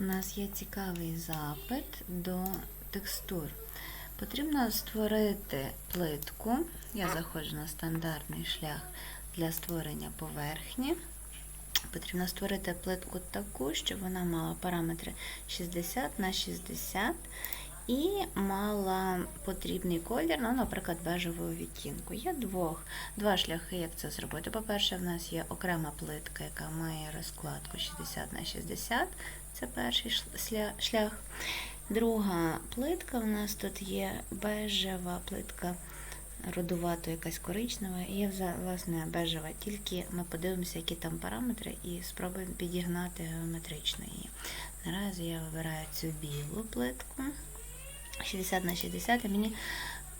У нас є цікавий запит до текстур. Потрібно створити плитку. Я заходжу на стандартний шлях для створення поверхні. Потрібно створити плитку таку, щоб вона мала параметри 60 на 60 і мала потрібний колір, ну, наприклад, бежевого відтінку. Є двох, два шляхи, як це зробити. По-перше, в нас є окрема плитка, яка має розкладку 60 на 60 це перший шлях. Друга плитка у нас тут є бежева плитка, родувато якась коричнева, і є власне бежева. Тільки ми подивимося, які там параметри, і спробуємо підігнати геометрично її. Наразі я вибираю цю білу плитку 60 на 60, і мені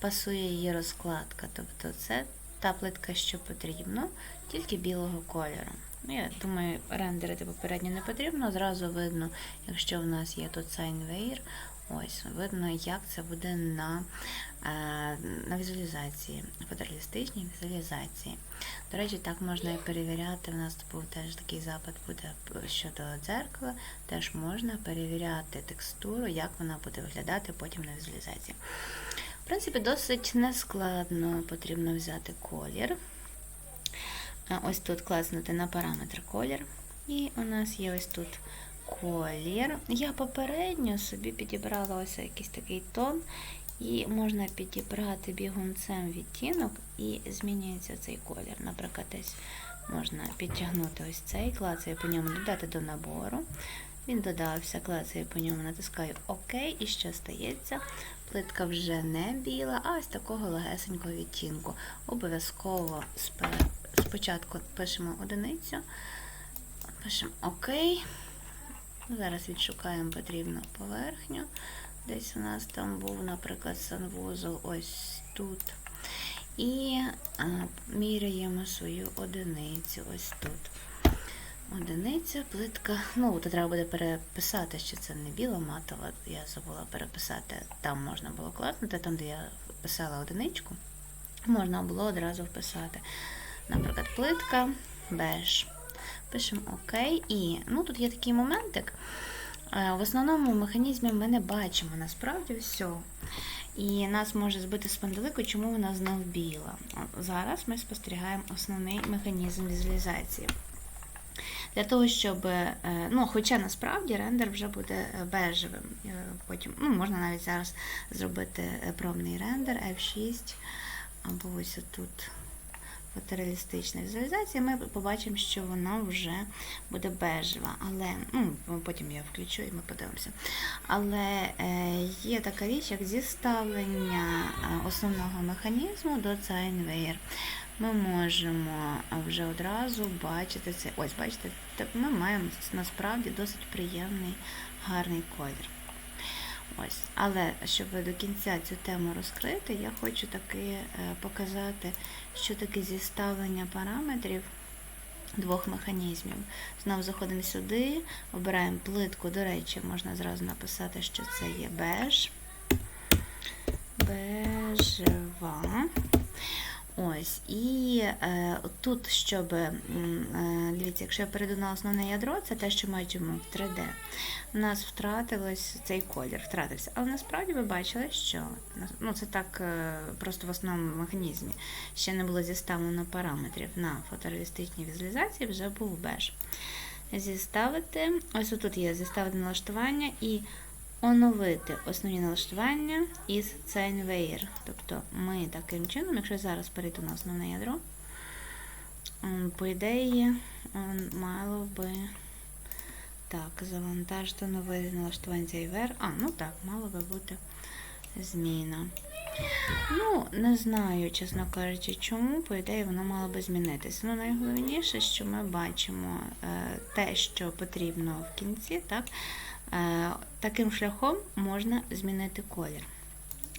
пасує її розкладка. Тобто це та плитка, що потрібно, тільки білого кольору. Ну, я думаю, рендерити попередньо не потрібно. Зразу видно, якщо в нас є тут сайнвейр, ось видно, як це буде на, е, на візуалізації, фотореалістичній візуалізації. До речі, так можна і перевіряти. У нас був теж такий запит буде щодо дзеркала. Теж можна перевіряти текстуру, як вона буде виглядати потім на візуалізації. В принципі, досить нескладно потрібно взяти колір. Ось тут класнути на параметр колір. І у нас є ось тут колір. Я попередньо собі підібрала ось якийсь такий тон. І можна підібрати бігунцем відтінок і змінюється цей колір. Наприклад, десь можна підтягнути ось цей, клацаю по ньому, додати до набору. Він додався, клацаю по ньому, натискаю ОК, і що стається? Плитка вже не біла, а ось такого легесенького відтінку. Обов'язково спе- спочатку пишемо одиницю, пишемо ОК. Зараз відшукаємо потрібну поверхню. Десь у нас там був, наприклад, санвузол ось тут. І міряємо свою одиницю ось тут. Одиниця, плитка. Ну, то треба буде переписати, що це не біла матова. Я забула переписати. Там можна було класнути, там, де я писала одиничку, можна було одразу вписати. Наприклад, плитка, беж. Пишемо ОК. І ну, тут є такий моментик. Е, В основному механізмі ми не бачимо насправді все. І нас може збити з пантелику, чому вона знов біла. Зараз ми спостерігаємо основний механізм візуалізації. Для того, щоб, е, ну, хоча насправді рендер вже буде е, бежевим. Потім, ну, можна навіть зараз зробити пробний рендер F6, або ось тут фотореалістична візуалізація, ми побачимо, що вона вже буде бежева. Але ну, потім я включу і ми подивимося. Але е, є така річ, як зіставлення е, основного механізму до Cyaneware. Ми можемо вже одразу бачити це. Ось, бачите, ми маємо насправді досить приємний гарний колір. Ось. Але щоб до кінця цю тему розкрити, я хочу таки е, показати, що таке зіставлення параметрів двох механізмів. Знову заходимо сюди, обираємо плитку. До речі, можна зразу написати, що це є беж. Бежева. І е, тут, щоб, е, дивіться, якщо я перейду на основне ядро, це те, що бачимо в 3D, у нас втратилось цей колір, втратився. Але насправді ви бачили, що ну, це так е, просто в основному механізмі ще не було зіставлено параметрів на фотореалістичній візуалізації, вже був беж. Зіставити, ось тут є зіставити налаштування і оновити основні налаштування із Cyaneware. Тобто ми таким чином, якщо зараз перейду на основне ядро, по ідеї мало би так, завантажити нове налаштування Cyaneware. А, ну так, мало би бути зміна. Ну, не знаю, чесно кажучи, чому, по ідеї, воно мало би змінитися. Ну, найголовніше, що ми бачимо е, те, що потрібно в кінці, так? Е, таким шляхом можна змінити колір.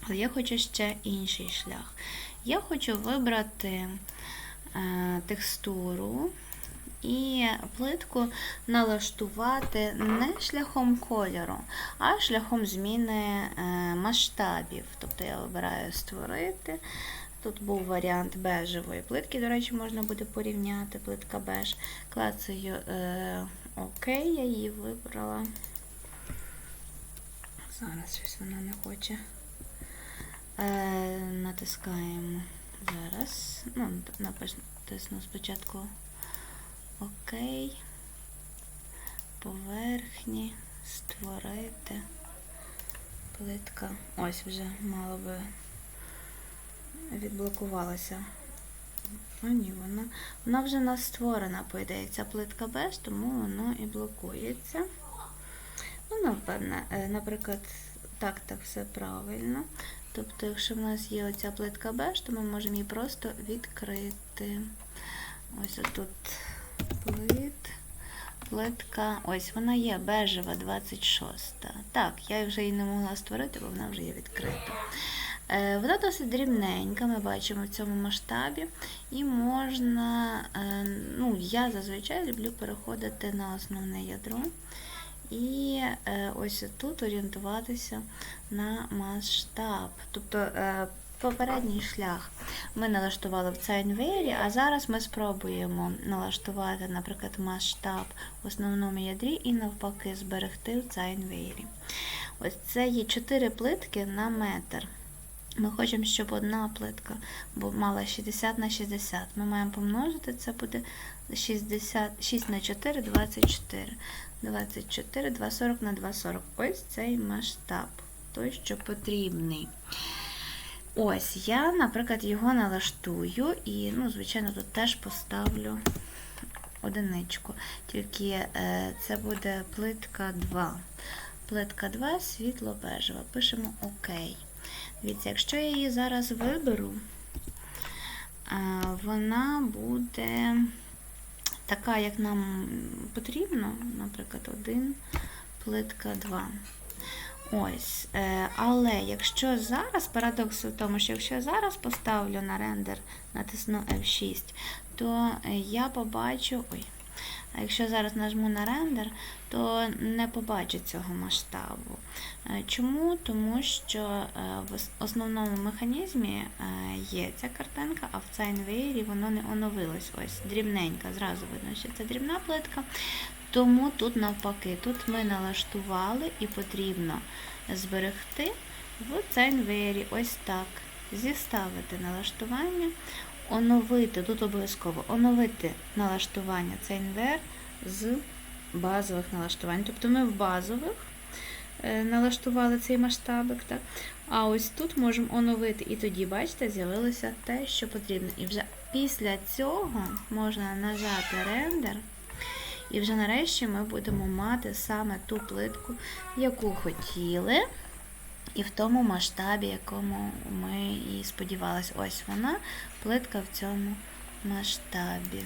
Але я хочу ще інший шлях. Я хочу вибрати е, текстуру і плитку налаштувати не шляхом кольору, а шляхом зміни е, масштабів. Тобто я вибираю створити. Тут був варіант бежевої плитки, до речі, можна буде порівняти плитка беж. Клацаю ОК, я її вибрала. Зараз щось воно не хоче. Е, натискаємо зараз. Ну, натисну спочатку Окей. Поверхні. Створити. Плитка. Ось вже мало би відблокувалася. А ні, вона, вона вже у нас створена, по ідеї, ця плитка беж, тому воно і блокується. Ну, напевне, е, наприклад, так, так все правильно. Тобто, якщо в нас є оця плитка беж, то ми можемо її просто відкрити. Ось отут плит. Плитка, ось вона є бежева 26. Так, я вже її не могла створити, бо вона вже є відкрита. Е, Вона досить дрібненька, ми бачимо в цьому масштабі. І можна, е, ну, я зазвичай люблю переходити на основне ядро. І е, ось тут орієнтуватися на масштаб. Тобто е, попередній шлях ми налаштували в Цайнвері, а зараз ми спробуємо налаштувати, наприклад, масштаб в основному ядрі і навпаки зберегти в Цайнвері. Ось це є 4 плитки на метр. Ми хочемо, щоб одна плитка мала 60 на 60. Ми маємо помножити, це буде 60, 6 на 4, 24. 24, 240 на 240. Ось цей масштаб, той, що потрібний. Ось, я, наприклад, його налаштую і, ну, звичайно, тут теж поставлю одиничку. Тільки е, це буде плитка 2. Плитка 2 світло-бежева. Пишемо ОК. Дивіться, якщо я її зараз виберу, е, вона буде така, як нам потрібно, наприклад, 1, плитка 2. Ось. е, Але якщо зараз, парадокс в тому, що якщо я зараз поставлю на рендер, натисну F6, то я побачу. Ой, а якщо зараз нажму на рендер, то не побачу цього масштабу. Е, Чому? Тому що е, в основному механізмі е, є ця картинка, а в Цайнвеєрі воно не оновилось. Ось дрібненька, зразу видно, що це дрібна плитка. Тому тут навпаки, тут ми налаштували і потрібно зберегти в Цайнвері ось так. Зіставити налаштування, оновити, тут обов'язково оновити налаштування Цайнвер з базових налаштувань. Тобто ми в базових е, налаштували цей масштабик, так? а ось тут можемо оновити, і тоді, бачите, з'явилося те, що потрібно. І вже після цього можна нажати рендер. І вже нарешті ми будемо мати саме ту плитку, яку хотіли, і в тому масштабі, якому ми і сподівалися. Ось вона, плитка в цьому масштабі.